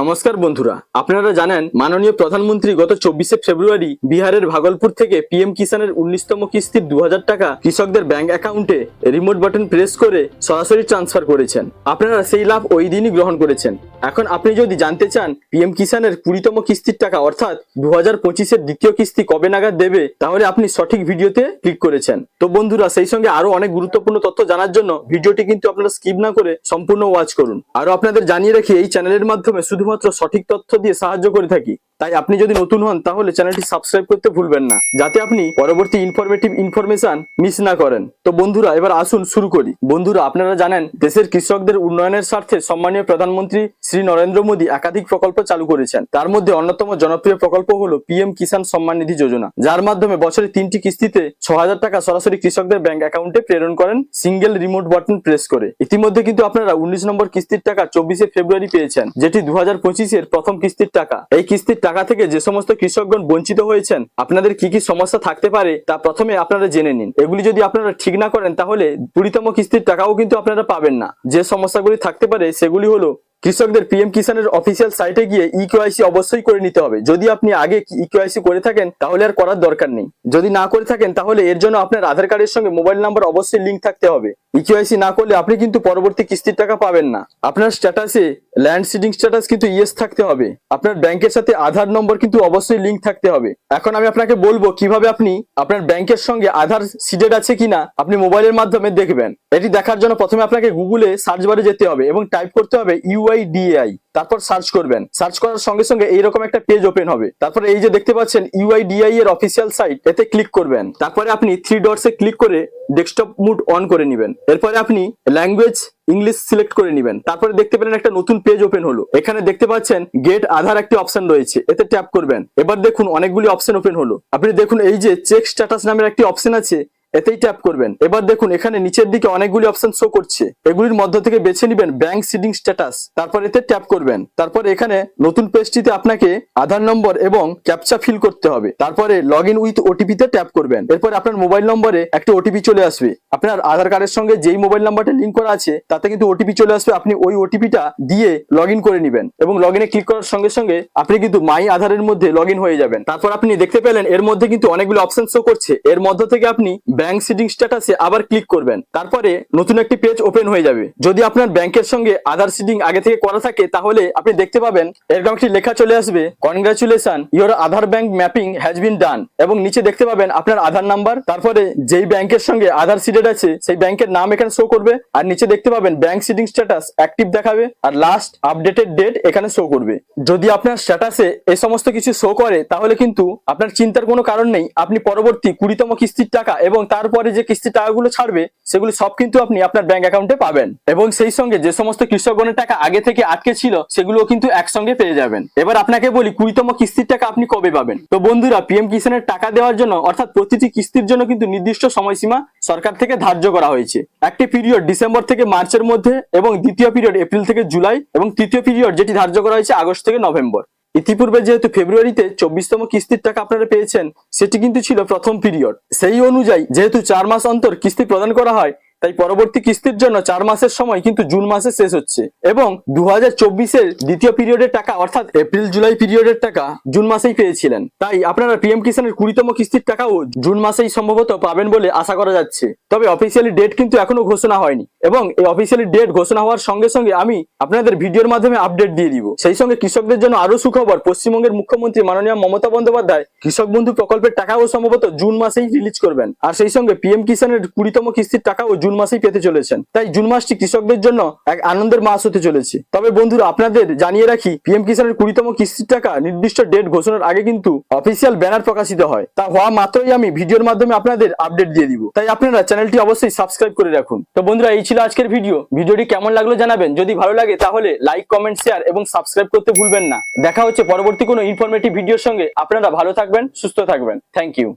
নমস্কার বন্ধুরা, আপনারা জানেন মাননীয় প্রধানমন্ত্রী গত চব্বিশে ফেব্রুয়ারি বিহারের ভাগলপুর থেকে পিএম কিষানের উনিশতম কিস্তির দু টাকা কৃষকদের ব্যাংক অ্যাকাউন্টে রিমোট বাটন প্রেস করে সরাসরি ট্রান্সফার করেছেন। আপনারা সেই লাভ ওই দিনই গ্রহণ করেছেন। এখন আপনি যদি জানতে চান পিএম কিষানের কুড়িতম কিস্তির টাকা, অর্থাৎ দু হাজার পঁচিশের দ্বিতীয় কিস্তি কবে নাগাদ দেবে, তাহলে আপনি সঠিক ভিডিওতে ক্লিক করেছেন। তো বন্ধুরা, সেই সঙ্গে আরও অনেক গুরুত্বপূর্ণ তথ্য জানার জন্য ভিডিওটি কিন্তু আপনারা স্কিপ না করে সম্পূর্ণ ওয়াচ করুন। আরও আপনাদের জানিয়ে রাখি, এই চ্যানেলের মাধ্যমে শুধুমাত্র সঠিক তথ্য দিয়ে সাহায্য করে থাকি। তাই আপনি যদি নতুন হন, তাহলে চ্যানেলটি সাবস্ক্রাইব করতে ভুলবেন না, যাতে আপনি পরবর্তী ইনফরমেটিভ ইনফরমেশন মিস না করেন। তো বন্ধুরা, এবার আসুন শুরু করি। বন্ধুরা, আপনারা জানেন, দেশের কৃষকদের উন্নয়নের স্বার্থে সম্মানীয় প্রধানমন্ত্রী শ্রী নরেন্দ্র মোদী একাধিক প্রকল্প চালু করেছেন। তার মধ্যে অন্যতম জনপ্রিয় প্রকল্প হলো পিএম কিষাণ সম্মান নিধি যোজনা, যার মাধ্যমে বছরে তিনটি কিস্তিতে ছ টাকা সরাসরি কৃষকদের ব্যাংক অ্যাকাউন্টে প্রেরণ করেন সিঙ্গেল রিমোট বাটন প্রেস করে। ইতিমধ্যে কিন্তু আপনারা উনিশ নম্বর কিস্তির টাকা চব্বিশে ফেব্রুয়ারি পেয়েছেন, যেটি দু হাজার হাজার পঁচিশের প্রথম কিস্তির টাকা। এই কিস্তির টাকা থেকে যে সমস্ত কৃষকগণ বঞ্চিত হয়েছেন, আপনাদের কি কি সমস্যা থাকতে পারে তা প্রথমে আপনারা জেনে নিন। এগুলি যদি আপনারা ঠিক না করেন, তাহলে কুড়িতম কিস্তির টাকাও কিন্তু আপনারা পাবেন না। যে সমস্যাগুলি থাকতে পারে, সেগুলি হলো কৃষকদের পিএম কিষানের অফিসিয়াল সাইটে গিয়ে ই কেওয়াইসি অবশ্যই করে নিতে হবে। যদি আপনি আগে ই কেওয়াইসি করে থাকেন, তাহলে আর করার দরকার নেই। যদি না করে থাকেন, তাহলে এর জন্য আপনার আধার কার্ডের সঙ্গে মোবাইল নাম্বার অবশ্যই লিঙ্ক থাকতে হবে। ই কেওয়াইসি না করলে আপনি কিন্তু পরবর্তী কিস্তির টাকা পাবেন না। আপনার স্ট্যাটাসে ল্যান্ড সিডিং স্ট্যাটাস কিন্তু ইয়েস থাকতে হবে। আপনার ব্যাংকের সাথে আধার নম্বর কিন্তু অবশ্যই লিঙ্ক থাকতে হবে। এখন আমি আপনাকে বলব কীভাবে আপনি আপনার ব্যাংকের সঙ্গে আধার সিডেড আছে কিনা আপনি মোবাইলের মাধ্যমে দেখবেন। এটি দেখার জন্য প্রথমে আপনাকে গুগলে সার্চ বারে যেতে হবে এবং টাইপ করতে হবে ইউআইডিএআই তারপর সার্চ করবেন। সার্চ করার সঙ্গে সঙ্গে এইরকম একটা পেজ ওপেন হবে। তারপরে এই যে দেখতে পাচ্ছেন ইউআইডিআই এর অফিসিয়াল সাইট এতে ক্লিক করবেন। তারপরে আপনি থ্রি ডটসে ক্লিক করে ডেস্কটপ মুড অন করে নেবেন। এরপরে আপনি ল্যাঙ্গুয়েজ ইংলিশ সিলেক্ট করে নেবেন। তারপরে দেখতে পেলেন একটা নতুন পেজ ওপেন হলো। এখানে দেখতে পাচ্ছেন গেট আধার একটি অপশন রয়েছে। এতে ট্যাপ করবেন। এবার দেখুন অনেকগুলি অপশন ওপেন হলো। আপনি দেখুন এই যে চেক স্ট্যাটাস নামের একটি অপশন আছে। এতেই ট্যাপ করবেন। এবার দেখুন, এখানে নিচের দিকে অনেকগুলি অপশন শো করছে। এগুলির মধ্য থেকে বেছে নেবেন ব্যাংক সিডিং স্ট্যাটাস তারপর এতে ট্যাপ করবেন। তারপর এখানে নতুন পেজটিতে আপনাকে আধার নম্বর এবং ক্যাপচা ফিল করতে হবে। তারপরে লগ ইন উইথ ওটিপি তে ট্যাপ করবেন। এরপর আপনার মোবাইল নম্বরে একটা ওটিপি চলে আসবে। আপনার আধার কার্ডের সঙ্গে যেই মোবাইল নাম্বারটা লিঙ্ক করা আছে, তাতে কিন্তু ওটিপি চলে আসবে। আপনি ওই ওটিপিটা দিয়ে লগ করে নেবেন। এবং লগ ইনে ক্লিক করার সঙ্গে সঙ্গে আপনি কিন্তু মাই আধারের মধ্যে লগ হয়ে যাবেন। তারপর আপনি দেখতে পেলেন, এর মধ্যে কিন্তু অনেকগুলো অপশন শো করছে। এর মধ্য থেকে আপনি ব্যাংক সিডিং স্ট্যাটাসে আবার ক্লিক করবেন। তারপরে নতুন একটি পেজ ওপেন হয়ে যাবে। যদি আপনার ব্যাংকের সঙ্গে আধার সিডিং আগে থেকে করা থাকে, তাহলে আপনি দেখতে পাবেন এরকম একটি লেখা চলে আসবে congratulation your Aadhaar bank mapping has been done এবং নিচে দেখতে পাবেন আপনার আধার নাম্বার তারপরে যেই ব্যাংকের সঙ্গে আধার সিডেড আছে, সেই ব্যাংকের নাম এখানে শো করবে। আর নিচে দেখতে পাবেন ব্যাংক সিডিং স্ট্যাটাস অ্যাক্টিভ দেখাবে, আর লাস্ট আপডেটেড ডেট এখানে শো করবে। যদি আপনার স্ট্যাটাসে এই সমস্ত কিছু শো করে, তাহলে কিন্তু আপনার চিন্তার কোনো কারণ নেই। আপনি পরবর্তী কুড়িতম কিস্তির টাকা এবং তারপরে যে কিস্তির টাকাগুলো ছাড়বে, সেগুলো সব কিন্তু আপনি আপনার ব্যাংক অ্যাকাউন্টে পাবেন। এবং সেই সঙ্গে যে সমস্ত কৃষকগণের টাকা আগে থেকে আটকে ছিল সেগুলো কিন্তু একসঙ্গে পেয়ে যাবেন। এবার আপনাকে বলি, কুড়িতম কিস্তির টাকা আপনি কবে পাবেন? তো বন্ধুরা পিএম কিষানের টাকা দেওয়ার জন্য, অর্থাৎ প্রতিটি কিস্তির জন্য কিন্তু নির্দিষ্ট সময়সীমা সরকার থেকে ধার্য করা হয়েছে। একটি পিরিয়ড ডিসেম্বর থেকে মার্চের মধ্যে এবং দ্বিতীয় পিরিয়ড এপ্রিল থেকে জুলাই এবং তৃতীয় পিরিয়ড যেটি ধার্য করা হয়েছে আগস্ট থেকে নভেম্বর। ইতিপূর্বে যেহেতু ফেব্রুয়ারিতে চব্বিশতম কিস্তির টাকা আপনারা পেয়েছেন, সেটি কিন্তু ছিল প্রথম পিরিয়ড। সেই অনুযায়ী যেহেতু চার মাস অন্তর কিস্তি প্রদান করা হয় তাই পরবর্তী কিস্তির জন্য চার মাসের সময় কিন্তু জুন মাসে শেষ হচ্ছে। এবং দু হাজার দ্বিতীয় পিরিয়ডের টাকা, অর্থাৎ এপ্রিল, জুলাই পিরিয়ডের টাকা জুন মাসেই পেয়েছিলেন। তাই আপনারা পিএম কিষানের কুড়িতম কিস্তির টাকাও জুন মাসেই সম্ভবত পাবেন বলে আশা করা যাচ্ছে। তবে অফিসিয়ালি ডেট কিন্তু এখনও ঘোষণা হয়নি। এবং এই অফিসিয়ালি ডেট ঘোষণা হওয়ার সঙ্গে সঙ্গে আমি আপনাদের ভিডিওর মাধ্যমে আপডেট দিয়ে দিব। সেই সঙ্গে কৃষকদের জন্য আরও সুখবর, পশ্চিমবঙ্গের মুখ্যমন্ত্রী মাননীয় মমতা বন্দ্যোপাধ্যায় কৃষক বন্ধু প্রকল্পের টাকাও সম্ভবত জুন মাসেই রিলিজ করবেন। আর সেই সঙ্গে পিএম কিষানের কুড়িতম কিস্তির টাকাও জুন মাসেই পেতে চলেছেন। তাই জুন মাসটি কৃষকদের জন্য এক আনন্দের মাস হতে চলেছে। তবে বন্ধুরা, আপনাদের জানিয়ে রাখি, পিএম কিষানের কুড়িতম কিস্তির টাকা নির্দিষ্ট ডেট ঘোষণার আগে কিন্তু অফিসিয়াল ব্যানার প্রকাশিত হয়। তা হওয়া মাত্রই আমি ভিডিওর মাধ্যমে আপনাদের আপডেট দিয়ে দিব। তাই আপনারা চ্যানেলটি অবশ্যই সাবস্ক্রাইব করে রাখুন। তো বন্ধুরা, এই ছিল আজকের ভিডিও। ভিডিওটি কেমন লাগল জানাবেন। যদি ভালো লাগে, তাহলে লাইক, কমেন্ট, শেয়ার এবং সাবস্ক্রাইব করতে ভুলবেন না। দেখা হচ্ছে পরবর্তী কোনো ইনফরমেটিভ ভিডিওর সঙ্গে। আপনারা ভালো থাকবেন, সুস্থ থাকবেন। Thank you